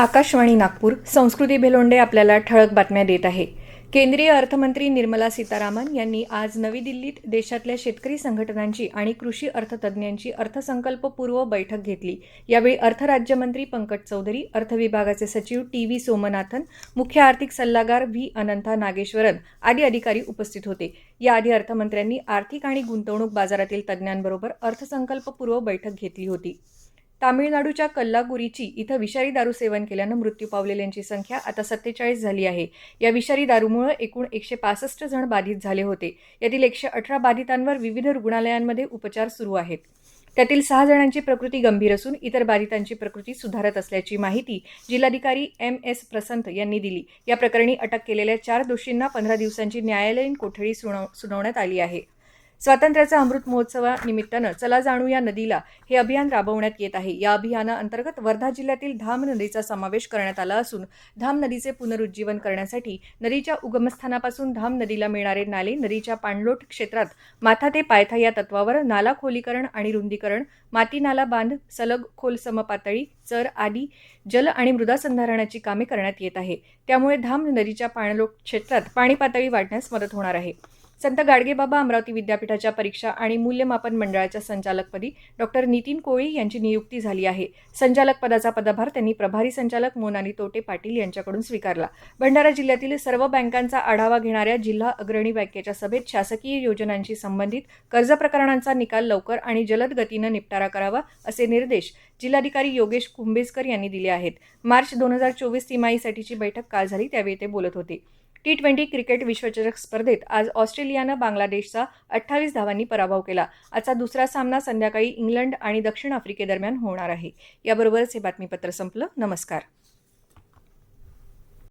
आकाशवाणी नागपूर संस्कृती भेलोंडे आपल्याला ठळक बातम्या देत आहे. केंद्रीय अर्थमंत्री निर्मला सीतारामन यांनी आज नवी दिल्लीत देशातल्या शेतकरी संघटनांची आणि कृषी अर्थतज्ज्ञांची अर्थसंकल्पपूर्व बैठक घेतली. यावेळी अर्थ राज्यमंत्री पंकज चौधरी अर्थ विभागाचे सचिव टी व्ही सोमनाथन मुख्य आर्थिक सल्लागार व्ही अनंता नागेश्वरन आदी अधिकारी उपस्थित होते. याआधी अर्थमंत्र्यांनी आर्थिक आणि गुंतवणूक बाजारातील तज्ज्ञांबरोबर अर्थसंकल्पपूर्व बैठक घेतली होती. तामिळनाडूच्या कल्लागुरीची इथं विषारी दारू सेवन केल्यानं मृत्यू पावलेल्यांची संख्या आता सत्तेचाळीस झाली आहे. या विषारी दारूमुळे एकूण एकशे पासष्ट जण बाधित झाले होते. यातील एकशे अठरा बाधितांवर विविध रुग्णालयांमध्ये उपचार सुरू आहेत. त्यातील सहा जणांची प्रकृती गंभीर असून इतर बाधितांची प्रकृती सुधारत असल्याची माहिती जिल्हाधिकारी एम एस प्रसंत यांनी दिली. या प्रकरणी अटक केलेल्या चार दोषींना पंधरा दिवसांची न्यायालयीन कोठडी सुनाव सुनावण्यात आली आहे. स्वातंत्र्याचा अमृत महोत्सवानिमित्तानं चला जाणू या नदीला. हे अभियान राबवण्यात येत आहे. या अभियानाअंतर्गत वर्धा जिल्ह्यातील धाम नदीचा समावेश करण्यात आला असून धाम नदीचे पुनरुज्जीवन करण्यासाठी नदीच्या उगमस्थानापासून धाम नदीला मिळणारे नाले नदीच्या पाणलोट क्षेत्रात माथा ते पायथा या तत्वावर नाला खोलीकरण आणि रुंदीकरण माती नाला बांध सलग खोल समपातळी चर आदी जल आणि मृदा संधारणाची कामे करण्यात येत आहे. त्यामुळे धाम नदीच्या पाणलोट क्षेत्रात पाणी पातळी वाढण्यास मदत होणार आहे. संत गाडगेबाबा अमरावती विद्यापीठाच्या परीक्षा आणि मूल्यमापन मंडळाच्या संचालकपदी डॉक्टर नितीन कोळी यांची नियुक्ती झाली आहे. संचालक पदाचा पदभार त्यांनी प्रभारी संचालक मोनाली तोटे पाटील यांच्याकडून स्वीकारला. भंडारा जिल्ह्यातील सर्व बँकांचा आढावा घेणाऱ्या जिल्हा अग्रणी बँकेच्या सभेत शासकीय योजनांशी संबंधित कर्ज प्रकरणांचा निकाल लवकर आणि जलद गतीनं निपटारा करावा असे निर्देश जिल्हाधिकारी योगेश कुंभेजकर यांनी दिले आहेत. मार्च दोन हजार चोवीस तिमाहीसाठीची बैठक काल झाली त्यावेळी ते बोलत होते. टी ट्वेंटी क्रिकेट विश्वचषक स्पर्धेत आज ऑस्ट्रेलियानं बांगलादेशचा अठ्ठावीस धावांनी पराभव केला. आजचा दुसरा सामना संध्याकाळी इंग्लंड आणि दक्षिण आफ्रिकेदरम्यान होणार आहे. याबरोबरच हे बातमीपत्र संपलं. नमस्कार.